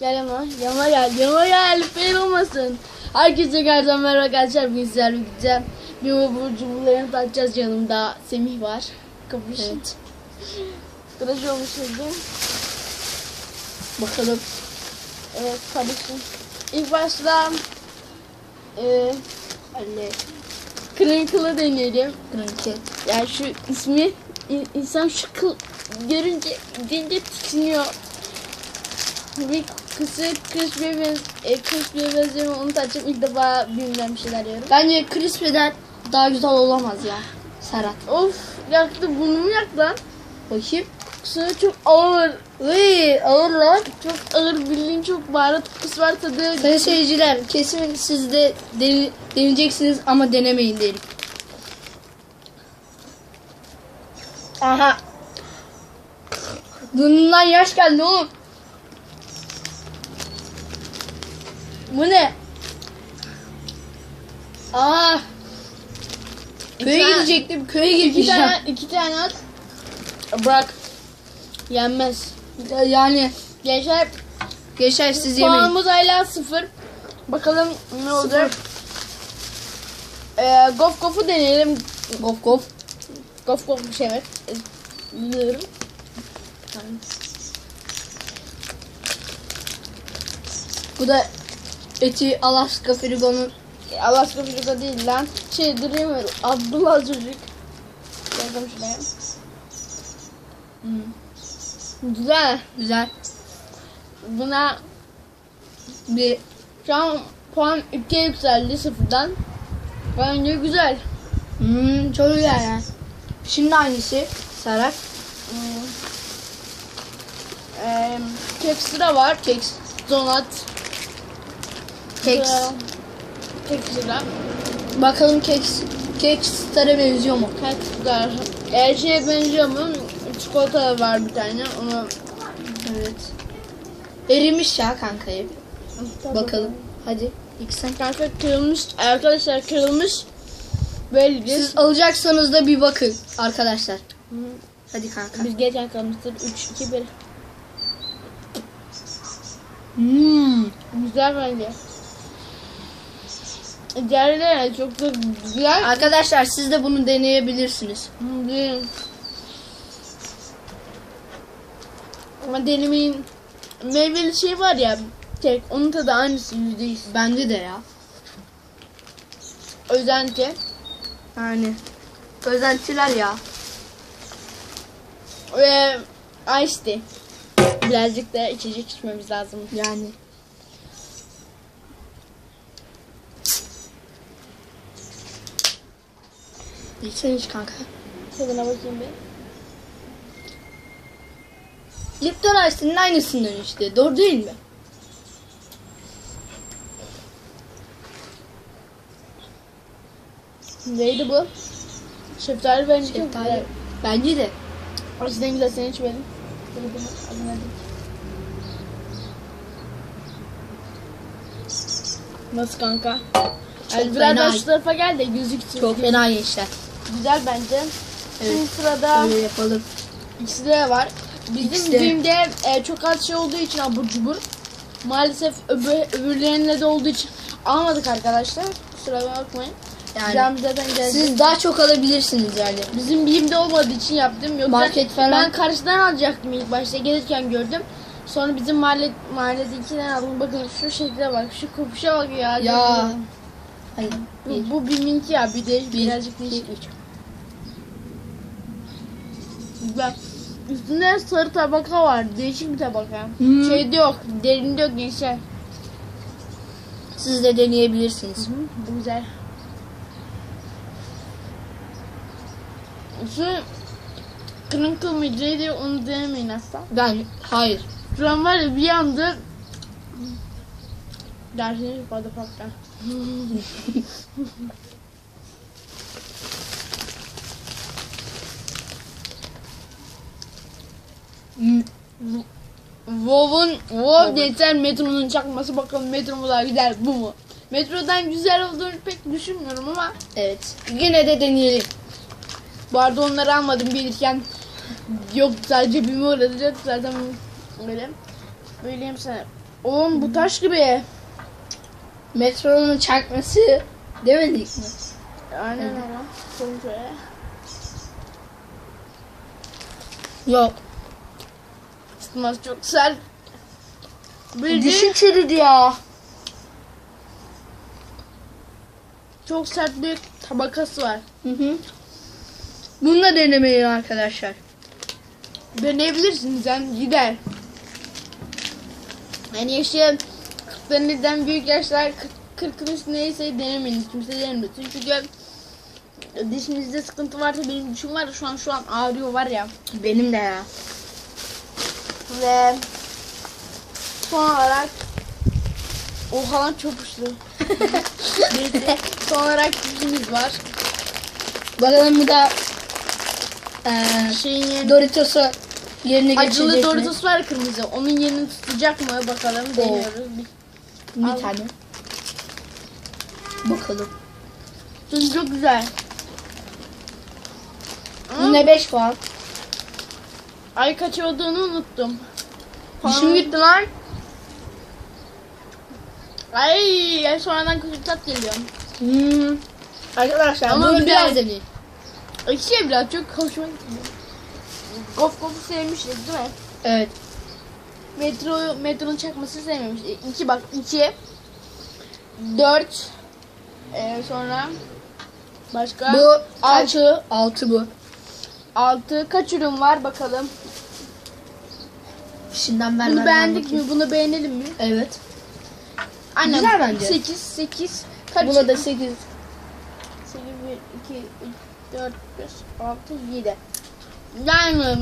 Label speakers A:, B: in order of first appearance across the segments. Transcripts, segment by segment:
A: Gel yanıma. Yanıma gel. Yanıma gel. Fail olmasın. Herkese gerçekten merhaba arkadaşlar. Bugün sizlerle birlikte bir bu cumhurlarını tatacağız. Yanımda Semih var. Kapış.
B: Evet.
A: Tıraş olmuş bugün.
B: Bakalım.
A: Evet kardeşim. İlk başta e,
B: Anne.
A: Crinkle'ı deneyelim.
B: Kranke.
A: Yani şu ismi in- insan şu kıl görünce deyince tiksiniyor. Bir kısık crispy'e benz e, crispy'e benziyor onu açıp ilk defa bilmem bir şeyler yiyorum.
B: Bence Crispy'den daha güzel olamaz ya. Serhat.
A: Of yaktı burnumu yaktı lan.
B: Bakayım.
A: Sonra çok ağır.
B: Uy ağır lan.
A: Çok ağır bildiğin çok baharat kokusu var tadı.
B: Sayın seyirciler kesin siz de dene- deneyeceksiniz ama denemeyin derim. Aha. Burnundan yaş geldi oğlum. Bu ne? Aa. Köye
A: tane-
B: gidecektim. Köye
A: İki
B: gideceğim.
A: tane, iki tane at. Bırak. Yenmez.
B: Yani
A: Gençler
B: geçer siz yemeyin.
A: puanımız hala sıfır. Bakalım ne olacak. Ee, gof gofu deneyelim.
B: Gof gof.
A: Gof gof bir şey evet. Biliyorum.
B: Bu da eti Alaska Frigo'nun
A: Alaska Frigo değil lan. Şey duruyor Abdullah çocuk. Yazdım şuraya.
B: Hmm,
A: Güzel.
B: güzel
A: Buna
B: bir
A: şu an puan 2'ye yükseldi sıfırdan. Bence güzel.
B: hmm, çok güzel yani. Şimdi hangisi Serhat?
A: Hmm. Ee, kek var. Kek donat.
B: Keks.
A: Sıra- Kek sıra.
B: Bakalım kek kek star'a benziyor mu?
A: Kek sıra. Her şeye benziyor mu? Çikolata var bir tane. Onu
B: Evet. Erimiş ya kankayı. Bakalım. Hadi ilk sen.
A: Kanka kırılmış. Arkadaşlar kırılmış. Böyle
B: Siz alacaksanız da bir bakın arkadaşlar.
A: Hı.
B: Hadi kanka.
A: Biz geçen kalmıştır. 3, 2, 1.
B: Hmm.
A: Güzel bence. Diğerleri çok da güzel.
B: Arkadaşlar siz de bunu deneyebilirsiniz.
A: Değil. Ama denemeyin. Meyveli şey var ya. Tek. Onun tadı aynısı yüzde yüz.
B: Bence de ya.
A: Özenti.
B: Yani özentiler ya.
A: Ve ice tea. Birazcık da içecek içmemiz lazım.
B: Yani. İçsen iç kanka.
A: Tadına bakayım bir.
B: Lipton Ice'nin aynısından işte. Doğru değil mi?
A: Neydi bu? Şeftali bence
B: Şeftali.
A: güzel.
B: Bence de.
A: Aslında en güzel sen adını alayım. Nasıl kanka? Yani
B: Çok
A: biraz
B: fena.
A: daha şu tarafa gel de gözüksün.
B: Çok fena gençler.
A: Güzel bence. Şimdi
B: Evet.
A: sırada
B: Öyle yapalım.
A: X'de var. Bizim
B: X'de.
A: düğümde e, çok az şey olduğu için abur cubur. Maalesef öbür, öbürlerinde de olduğu için almadık arkadaşlar. Kusura bakmayın.
B: Yani
A: zaten geldi.
B: siz daha çok alabilirsiniz yani.
A: Bizim BİM'de olmadığı için yaptım. Yoksa
B: Market falan-
A: Ben karşıdan alacaktım ilk başta gelirken gördüm. Sonra bizim mahalle mahalledekinden aldım. Bakın şu şekle bak. Şu kopuşa bak ya.
B: Ya. Bir,
A: Bu, bu BİM'inki ya. Bir de
B: bir,
A: birazcık değişik. Bak. Üstünde sarı tabaka var. Değişik bir tabaka.
B: Hmm.
A: Şeyde yok. Derinde yok gençler.
B: Siz de deneyebilirsiniz.
A: Bu güzel. Şu Crinkle mıydı neydi onu denemeyin asla.
B: Ben hayır.
A: Şu an var ya bir anda dersini fazla farklı. WoW'un WoW geçen metronun çakması bakalım metro mu daha güzel bu mu? Metrodan güzel olduğunu pek düşünmüyorum ama
B: Evet. Yine de deneyelim.
A: bu arada onları almadım gelirken yok sadece bir uğradı zaten böyle. Böyleyim sana. Oğlum bu taş gibi.
B: Metronun çakması demedik mi?
A: Aynen öyle. Kontrol.
B: Yok.
A: Tutmaz çok sert. Bildiğin
B: Dişi çürüdü ya.
A: çok sert bir tabakası var.
B: Hı hı. Bunu da denemeyin arkadaşlar.
A: Deneyebilirsiniz yani gider. Yani yaşayan 40'larınızdan büyük yaşlar 40 40'ın üstündeyse denemeyin. Kimse denemesin. Çünkü dişinizde sıkıntı varsa benim dişim var şu an şu an ağrıyor var ya.
B: Benim de ya.
A: Ve son olarak Oha lan çok uçlu. Son olarak dişimiz var.
B: Bakalım bu da eee
A: Şeyin yeni-
B: Doritos'u yerine
A: acılı
B: geçecek mi?
A: Doritos var kırmızı. Onun yerini tutacak mı bakalım deniyoruz. Bir-
B: Bir
A: Al.
B: tane. Bakalım.
A: Çünkü çok güzel.
B: Yine 5 puan.
A: ay kaç olduğunu unuttum.
B: Dişim gitti lan.
A: Ay ya sonradan kötü tat geliyor.
B: Hmm. Arkadaşlar
A: Ama güzel.
B: biraz deneyin.
A: Ekşi biraz çok hoşuma gitti. Gof Gof'u sevmiştik değil mi?
B: Evet.
A: Metro, metronun çakmasını sevmemiştik. İki bak iki. Dört. Ee, sonra başka.
B: Bu
A: altı.
B: 6 bu.
A: Altı. Kaç ürün var bakalım.
B: Şimdiden ver
A: Bunu beğendik mi? Bunu beğenelim mi?
B: Evet.
A: Aynen.
B: Güzel bence.
A: 8 8 kaç?
B: Buna da 8.
A: 8 1 2 3 4 5 6 7. Yani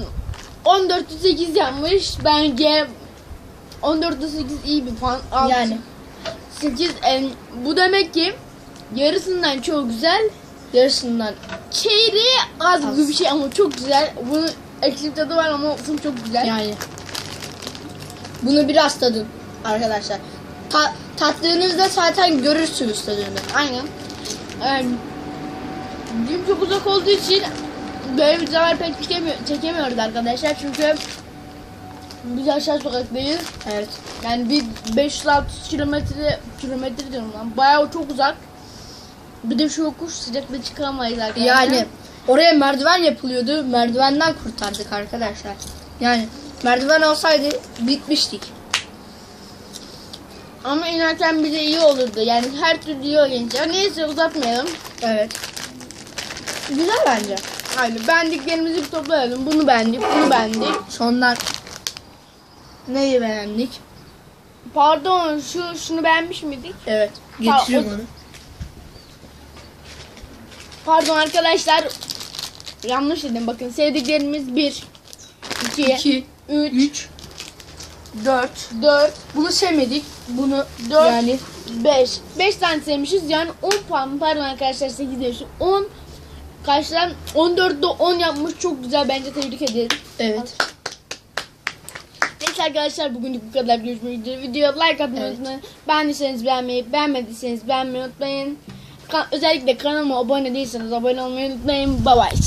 A: 14 8 yapmış. Bence 14 8 iyi bir puan. Altı.
B: Yani
A: 8 en, bu demek ki yarısından çok güzel.
B: yarısından
A: Çeyreği az,
B: Az.
A: bir şey ama çok güzel. Bunun ekşi bir tadı var ama olsun çok güzel.
B: yani. Bunu biraz tadın arkadaşlar. Ta tattığınızda zaten görürsünüz tadını.
A: Aynen. Yani, çok uzak olduğu için böyle videolar pek çekemiyor, çekemiyoruz arkadaşlar çünkü biz aşağı sokaktayız.
B: Evet.
A: Yani bir 500-600 kilometre kilometre diyorum lan. Bayağı çok uzak. Bir de şu yokuş sıcakta çıkamayız arkadaşlar.
B: Yani oraya merdiven yapılıyordu. Merdivenden kurtardık arkadaşlar. Yani merdiven olsaydı bitmiştik.
A: ama inerken bize iyi olurdu. Yani her türlü iyi olunca. Neyse uzatmayalım.
B: Evet. Güzel bence.
A: Aynen beğendiklerimizi bir toplayalım. Bunu beğendik, bunu beğendik.
B: Sondan neyi beğendik?
A: Pardon şu şunu beğenmiş miydik?
B: Evet. Getiriyorum onu.
A: Pardon arkadaşlar. Yanlış dedim bakın. Sevdiklerimiz 1 2
B: 2,
A: 3
B: 3, 4.
A: 4
B: Bunu sevmedik. Bunu
A: 4
B: yani
A: 5 5 tane sevmişiz. Yani 10 puan pardon arkadaşlar 8 demişim. 10 kaçtan 14'de 10 yapmış. Çok güzel bence tebrik ederim.
B: evet.
A: Neyse arkadaşlar bugünlük bu kadar görüşmek üzere. Videoya like atmayı
B: Evet.
A: unutmayın. Beğendiyseniz beğenmeyi, beğenmediyseniz beğenmeyi unutmayın. Ka- özellikle kanalıma abone değilseniz abone olmayı unutmayın. Bye bye.